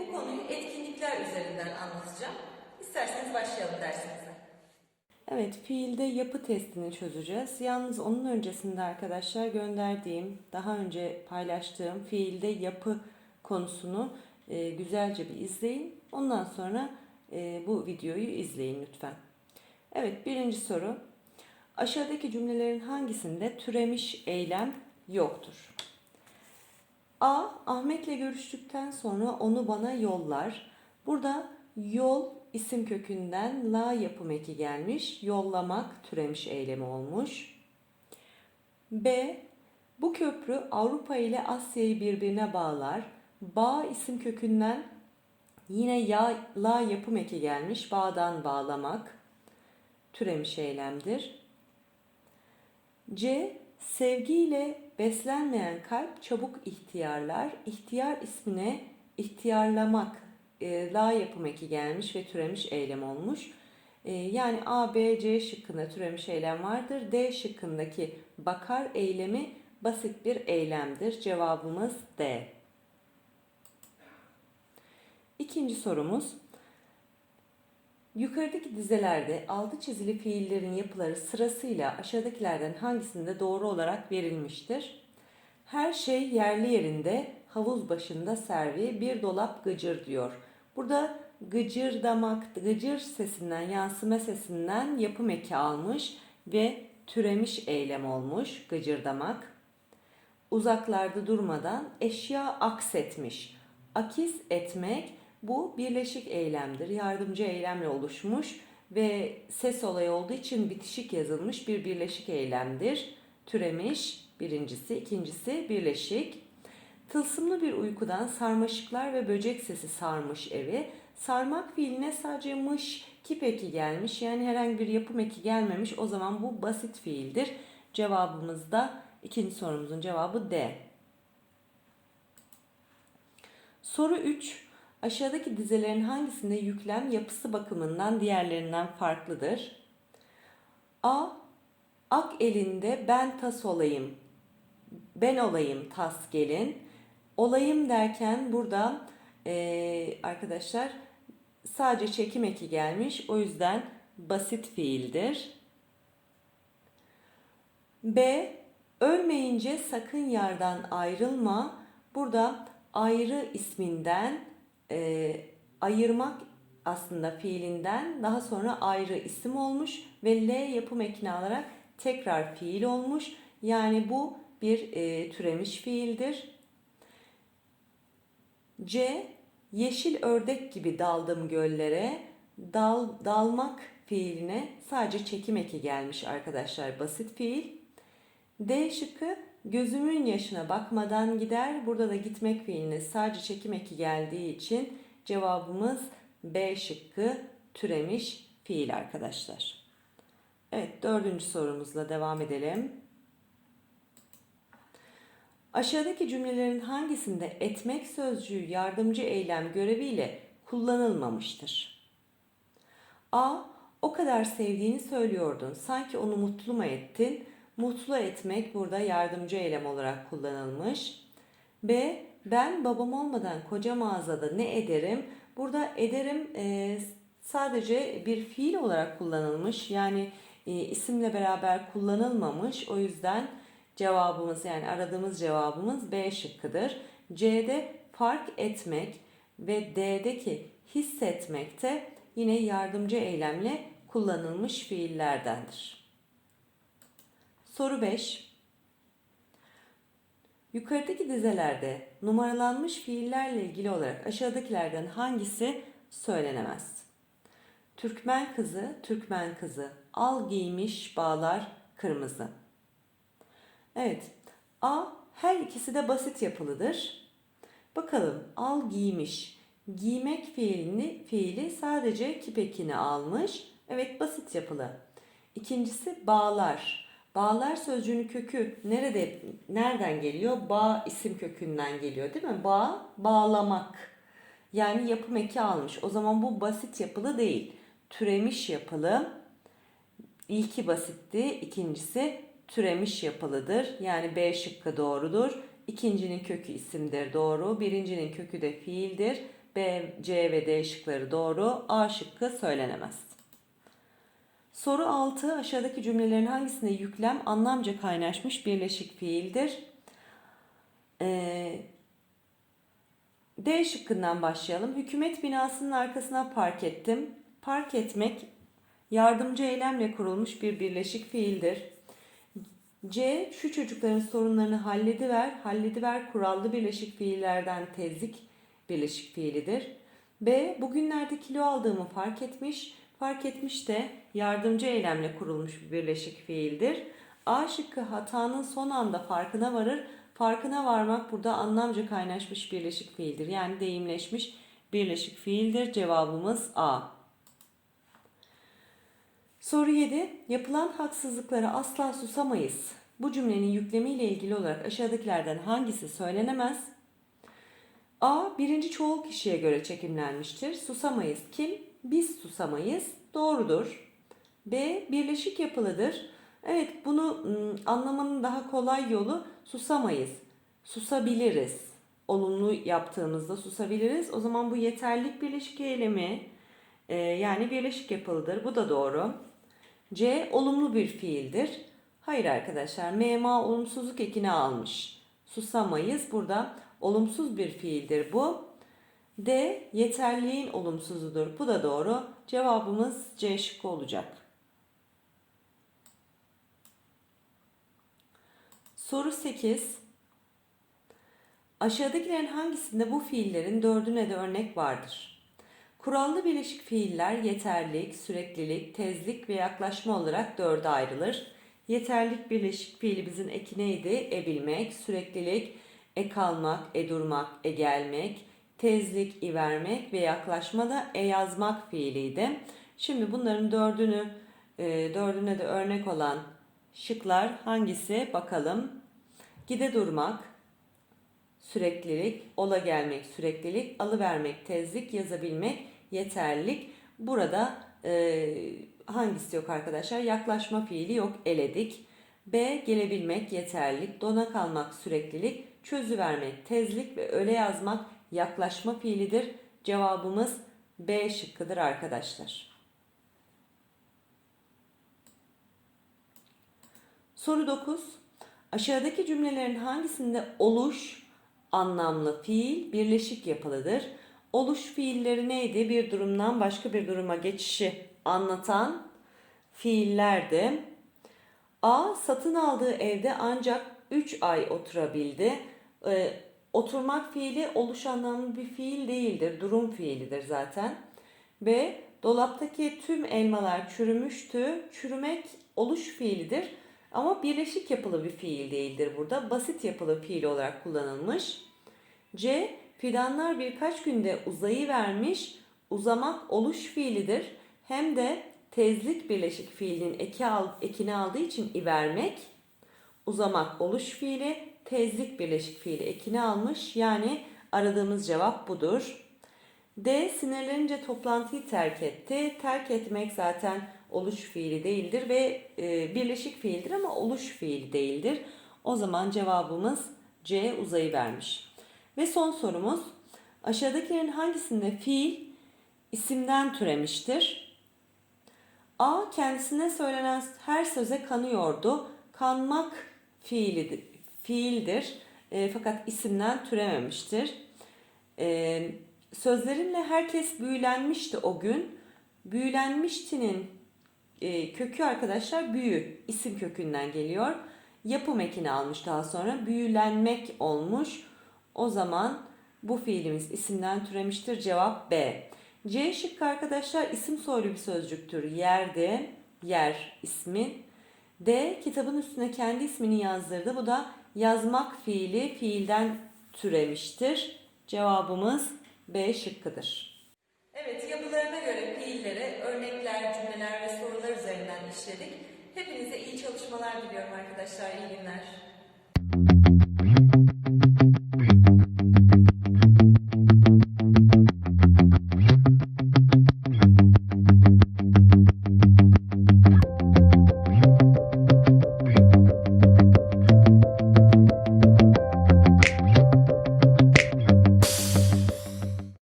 bu konuyu etkinlikler üzerinden anlatacağım. İsterseniz başlayalım dersimize. Evet, fiilde yapı testini çözeceğiz. Yalnız onun öncesinde arkadaşlar gönderdiğim, daha önce paylaştığım fiilde yapı konusunu e, güzelce bir izleyin. Ondan sonra e, bu videoyu izleyin lütfen. Evet, birinci soru. Aşağıdaki cümlelerin hangisinde türemiş eylem yoktur? A. Ahmet'le görüştükten sonra onu bana yollar. Burada yol isim kökünden la yapım eki gelmiş. Yollamak türemiş eylemi olmuş. B. Bu köprü Avrupa ile Asya'yı birbirine bağlar. Bağ isim kökünden yine ya, la yapım eki gelmiş. Bağdan bağlamak türemiş eylemdir. C. Sevgiyle beslenmeyen kalp çabuk ihtiyarlar. İhtiyar ismine ihtiyarlamak e, la yapım eki gelmiş ve türemiş eylem olmuş. E, yani A, B, C şıkkında türemiş eylem vardır. D şıkkındaki bakar eylemi basit bir eylemdir. Cevabımız D. İkinci sorumuz. Yukarıdaki dizelerde altı çizili fiillerin yapıları sırasıyla aşağıdakilerden hangisinde doğru olarak verilmiştir? Her şey yerli yerinde, havuz başında servi, bir dolap gıcır diyor. Burada gıcırdamak, gıcır sesinden, yansıma sesinden yapım eki almış ve türemiş eylem olmuş gıcırdamak. Uzaklarda durmadan eşya aksetmiş. Akiz etmek bu birleşik eylemdir. Yardımcı eylemle oluşmuş ve ses olayı olduğu için bitişik yazılmış bir birleşik eylemdir. Türemiş birincisi, ikincisi birleşik. Tılsımlı bir uykudan sarmaşıklar ve böcek sesi sarmış evi. Sarmak fiiline sadece mış, kip eki gelmiş. Yani herhangi bir yapım eki gelmemiş. O zaman bu basit fiildir. Cevabımız da ikinci sorumuzun cevabı D. Soru 3. Aşağıdaki dizelerin hangisinde yüklem yapısı bakımından diğerlerinden farklıdır? A. Ak elinde ben tas olayım. Ben olayım tas gelin. Olayım derken burada e, arkadaşlar sadece çekim eki gelmiş. O yüzden basit fiildir. B. Ölmeyince sakın yardan ayrılma. Burada ayrı isminden e, ayırmak aslında fiilinden daha sonra ayrı isim olmuş ve L yapım ekini alarak tekrar fiil olmuş. Yani bu bir e, türemiş fiildir. C. Yeşil ördek gibi daldım göllere. Dal, dalmak fiiline sadece çekim eki gelmiş arkadaşlar basit fiil. D şıkkı gözümün yaşına bakmadan gider. Burada da gitmek fiiline sadece çekim eki geldiği için cevabımız B şıkkı türemiş fiil arkadaşlar. Evet dördüncü sorumuzla devam edelim. Aşağıdaki cümlelerin hangisinde etmek sözcüğü yardımcı eylem göreviyle kullanılmamıştır? A. O kadar sevdiğini söylüyordun. Sanki onu mutlu mu ettin? Mutlu etmek burada yardımcı eylem olarak kullanılmış. B. Ben babam olmadan koca mağazada ne ederim? Burada ederim e, sadece bir fiil olarak kullanılmış. Yani e, isimle beraber kullanılmamış. O yüzden cevabımız yani aradığımız cevabımız B şıkkıdır. C'de fark etmek ve D'deki hissetmek de yine yardımcı eylemle kullanılmış fiillerdendir. Soru 5. Yukarıdaki dizelerde numaralanmış fiillerle ilgili olarak aşağıdakilerden hangisi söylenemez? Türkmen kızı, Türkmen kızı, al giymiş bağlar kırmızı. Evet, A her ikisi de basit yapılıdır. Bakalım al giymiş. Giymek fiilini, fiili sadece kipekini almış. Evet basit yapılı. İkincisi bağlar. Bağlar sözcüğünün kökü nerede nereden geliyor? Bağ isim kökünden geliyor değil mi? Bağ bağlamak. Yani yapım eki almış. O zaman bu basit yapılı değil. Türemiş yapılı. İlki basitti, ikincisi türemiş yapılıdır. Yani B şıkkı doğrudur. İkincinin kökü isimdir doğru. Birincinin kökü de fiildir. B, C ve D şıkları doğru. A şıkkı söylenemez. Soru 6. Aşağıdaki cümlelerin hangisinde yüklem anlamca kaynaşmış birleşik fiildir? Ee, D şıkkından başlayalım. Hükümet binasının arkasına park ettim. Park etmek yardımcı eylemle kurulmuş bir birleşik fiildir. C. Şu çocukların sorunlarını hallediver. Hallediver kurallı birleşik fiillerden tezlik birleşik fiilidir. B. Bugünlerde kilo aldığımı fark etmiş. Fark etmiş de yardımcı eylemle kurulmuş bir birleşik fiildir. A şıkkı hatanın son anda farkına varır. Farkına varmak burada anlamca kaynaşmış birleşik fiildir. Yani deyimleşmiş birleşik fiildir. Cevabımız A. Soru 7. Yapılan haksızlıklara asla susamayız. Bu cümlenin yüklemiyle ilgili olarak aşağıdakilerden hangisi söylenemez? A. Birinci çoğul kişiye göre çekimlenmiştir. Susamayız kim? Biz susamayız. Doğrudur. B. Birleşik yapılıdır. Evet bunu ım, anlamanın daha kolay yolu susamayız. Susabiliriz. Olumlu yaptığımızda susabiliriz. O zaman bu yeterlik birleşik eylemi e, yani birleşik yapılıdır. Bu da doğru. C. Olumlu bir fiildir. Hayır arkadaşlar. Mema olumsuzluk ekini almış. Susamayız. Burada olumsuz bir fiildir bu. D. Yeterliğin olumsuzudur. Bu da doğru. Cevabımız C şıkkı olacak. Soru 8. Aşağıdakilerin hangisinde bu fiillerin dördüne de örnek vardır? Kurallı birleşik fiiller yeterlik, süreklilik, tezlik ve yaklaşma olarak dörde ayrılır. Yeterlik birleşik fiilimizin eki neydi? E bilmek, süreklilik, e kalmak, e durmak, e gelmek, tezlik, i vermek ve yaklaşma da e yazmak fiiliydi. Şimdi bunların dördünü, e, dördüne de örnek olan şıklar hangisi bakalım. Gide durmak, süreklilik, ola gelmek, süreklilik, alıvermek, tezlik, yazabilmek, yeterlilik. Burada e, hangisi yok arkadaşlar? Yaklaşma fiili yok, eledik. B. Gelebilmek, yeterlik, dona kalmak, süreklilik, çözüvermek, tezlik ve öyle yazmak yaklaşma fiilidir. Cevabımız B şıkkıdır arkadaşlar. Soru 9. Aşağıdaki cümlelerin hangisinde oluş anlamlı fiil birleşik yapılıdır? Oluş fiilleri neydi? Bir durumdan başka bir duruma geçişi anlatan fiillerdi. A. Satın aldığı evde ancak 3 ay oturabildi. Ee, oturmak fiili oluş anlamlı bir fiil değildir. Durum fiilidir zaten. B. Dolaptaki tüm elmalar çürümüştü. Çürümek oluş fiilidir. Ama birleşik yapılı bir fiil değildir burada. Basit yapılı fiil olarak kullanılmış. C. Fidanlar birkaç günde uzayı vermiş. Uzamak oluş fiilidir. Hem de tezlik birleşik fiilinin eki al, ekini aldığı için i vermek. Uzamak oluş fiili, tezlik birleşik fiili ekini almış. Yani aradığımız cevap budur. D. Sinirlenince toplantıyı terk etti. Terk etmek zaten oluş fiili değildir ve e, birleşik fiildir ama oluş fiili değildir. O zaman cevabımız C uzayı vermiş. Ve son sorumuz aşağıdakilerin hangisinde fiil isimden türemiştir? A kendisine söylenen her söze kanıyordu. Kanmak fiilidir, fiildir e, fakat isimden türememiştir. E, sözlerimle herkes büyülenmişti o gün. Büyülenmiştinin e, kökü arkadaşlar büyü isim kökünden geliyor. Yapım ekini almış daha sonra büyülenmek olmuş. O zaman bu fiilimiz isimden türemiştir. Cevap B. C şıkkı arkadaşlar isim soylu bir sözcüktür. Yerde, yer ismi. D kitabın üstüne kendi ismini yazdırdı. Bu da yazmak fiili fiilden türemiştir. Cevabımız B şıkkıdır. Evet yapılarına göre fiillere örnekler, cümleler ve sorular üzerinden işledik. Hepinize iyi çalışmalar diliyorum arkadaşlar. İyi günler.